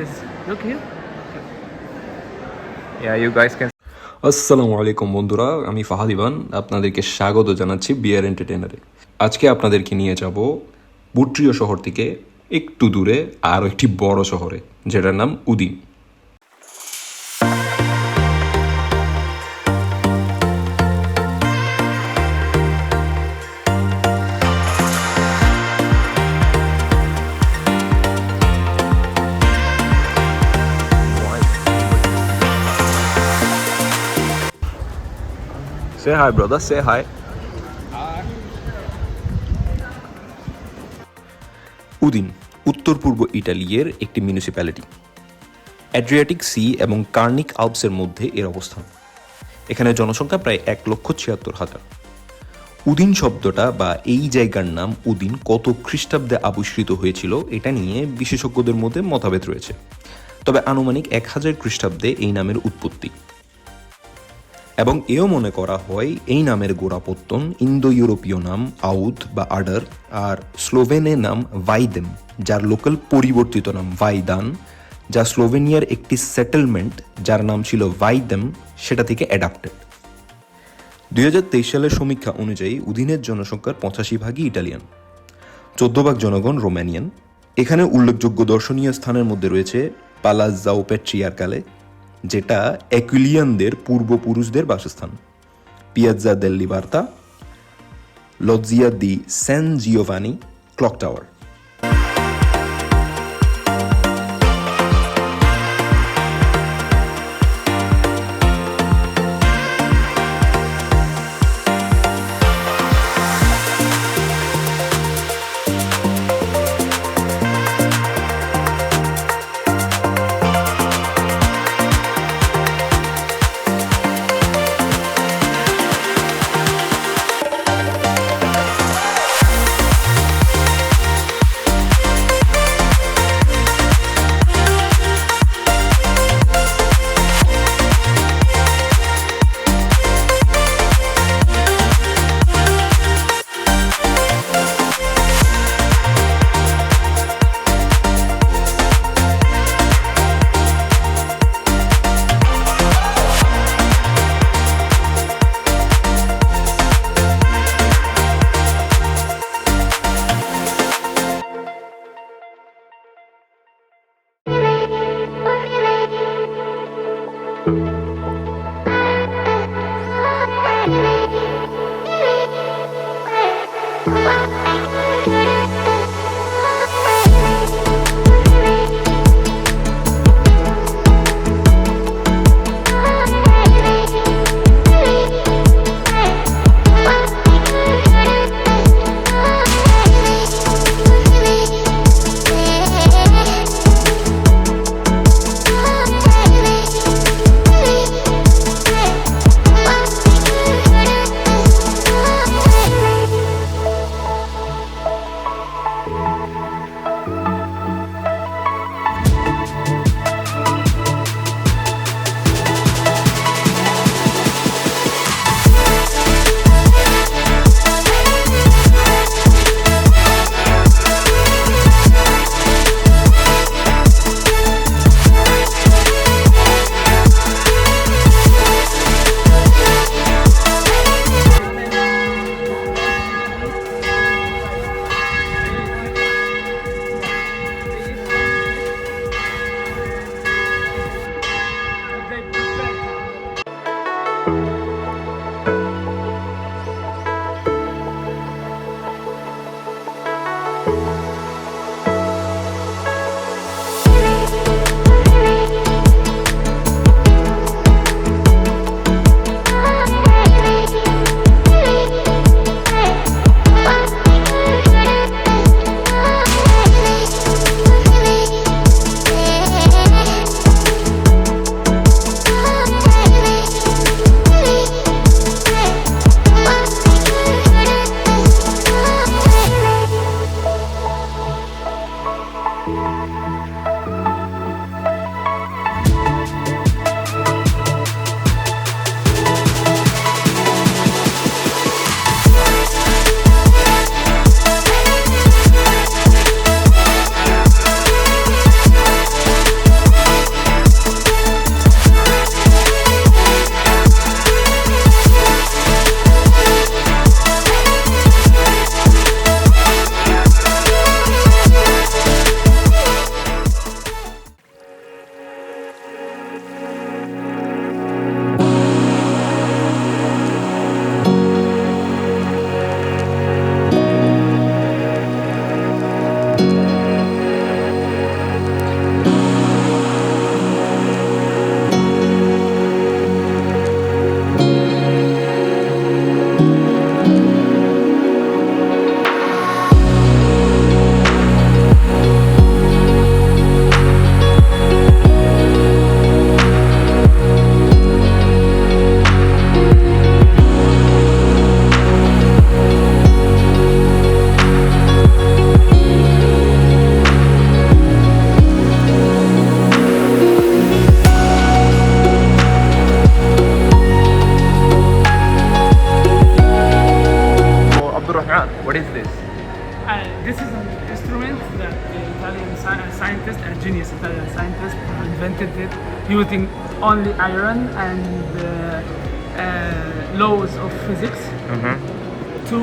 is look here. Yeah, you guys can. আসসালামু আলাইকুম বন্ধুরা আমি ফাহাদ ইবান আপনাদেরকে স্বাগত জানাচ্ছি বিয়ার এন্টারটেনারে আজকে আপনাদেরকে নিয়ে যাব বুট্রিয় শহর থেকে একটু দূরে আরও একটি বড় শহরে যেটার নাম উদিন Say hi, brother. Say hi. উদিন উত্তর পূর্ব ইটালিয়ের একটি মিউনিসিপ্যালিটি অ্যাড্রিয়াটিক সি এবং কার্নিক আলপসের মধ্যে এর অবস্থান। এখানে জনসংখ্যা প্রায় এক লক্ষ ছিয়াত্তর হাজার। উদিন শব্দটা বা এই জায়গার নাম উদিন কত খ্রিস্টাব্দে আবিষ্কৃত হয়েছিল এটা নিয়ে বিশেষজ্ঞদের মধ্যে মতভেদ রয়েছে। তবে আনুমানিক এক হাজার খ্রিস্টাব্দে এই নামের উৎপত্তি। এবং এও মনে করা হয় এই নামের গোড়াপত্তন ইন্দো ইউরোপীয় নাম আউদ বা আডার আর স্লোভেনে নাম ভাইদেম, যার লোকাল পরিবর্তিত নাম ভাইদান, যা স্লোভেনিয়ার একটি সেটেলমেন্ট যার নাম ছিল ভাইদেম, সেটা থেকে অ্যাডাপ্টেড। দুই হাজার তেইশ সালের সমীক্ষা অনুযায়ী উদিনের জনসংখ্যার পঁচাশি ভাগই ইটালিয়ান, চোদ্দ ভাগ জনগণ রোমানিয়ান। এখানে উল্লেখযোগ্য দর্শনীয় স্থানের মধ্যে রয়েছে পালাজাও পেট্রিয়ারকালে যেটা অ্যাকুইলিয়ানদের পূর্বপুরুষদের বাসস্থান। পিয়াজ্জা দেল্লি বার্তা লজিয়া দি Sen Giovani clock tower. Bye. Prashant, what is this? Uh, this is an instrument that the Italian sci- scientist, a genius Italian scientist, invented it using only iron and uh, uh, laws of physics to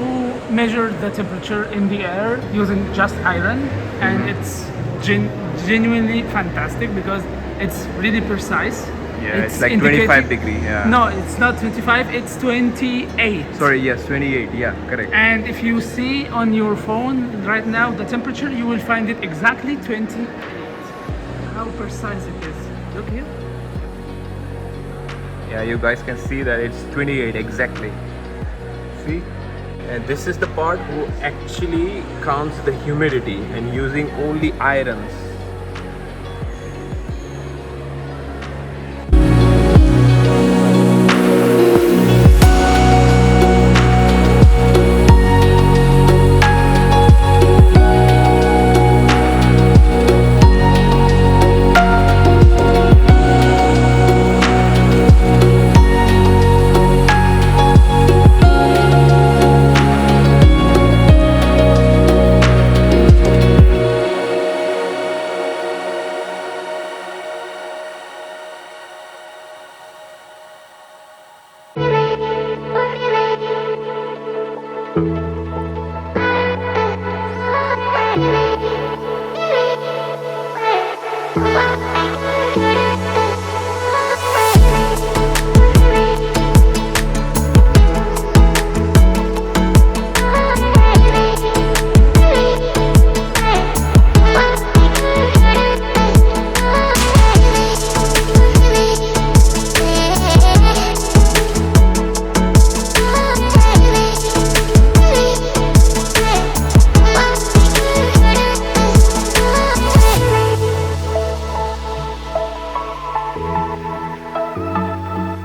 measure the temperature in the air using just iron, and it's gen- genuinely fantastic because it's really precise. Yeah, it's, like indicating- 25 degree. Yeah. No, it's not 25. It's 28. Sorry, yes, 28. Yeah, correct. And if you see on your phone right now the temperature, you will find it exactly 28. How precise it is. Look here. Yeah, you guys can see that it's 28 exactly. See? And this is the part who actually counts the humidity and using only irons